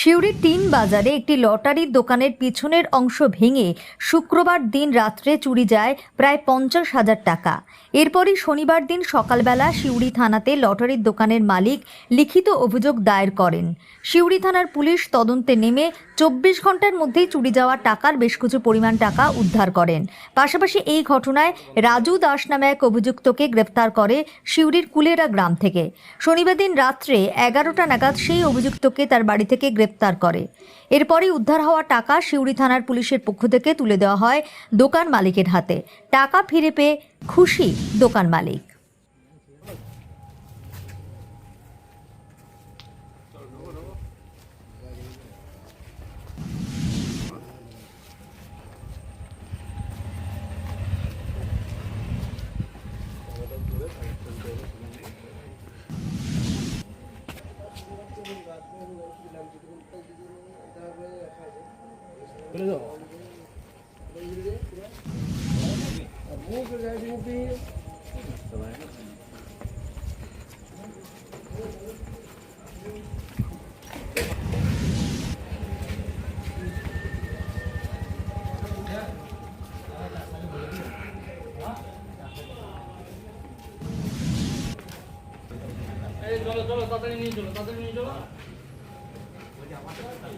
সিউড়ির tin বাজারে একটি লটারির দোকানের পিছনের অংশ ভেঙে শুক্রবার দিন রাত্রে চুরি যায় প্রায় পঞ্চাশ হাজার টাকা। এরপরই শনিবার দিন সকালবেলা সিউড়ি থানাতে লটারির দোকানের মালিক লিখিত অভিযোগ দায়ের করেন। সিউড়ি থানার পুলিশ তদন্তে নেমে চব্বিশ ঘণ্টার মধ্যেই চুরি যাওয়া টাকার বেশ কিছু পরিমাণ টাকা উদ্ধার করেন। পাশাপাশি এই ঘটনায় রাজু দাস নামে এক অভিযুক্তকে গ্রেফতার করে সিউড়ির কুলেরা গ্রাম থেকে। শনিবার দিন রাত্রে এগারোটা নাগাদ সেই অভিযুক্তকে তার বাড়ি থেকে গ্রেপ্তার করে। এরপরই উদ্ধার হওয়া টাকা সিউড়ি থানার পুলিশের পক্ষ থেকে তুলে দেওয়া হয় দোকান মালিকের হাতে। টাকা ফিরে পেয়ে খুশি দোকান মালিক। এই চলো চলো তাড়াতাড়ি নিয়ে চলো তাড়াতাড়ি নিয়ে চলো। Thank you.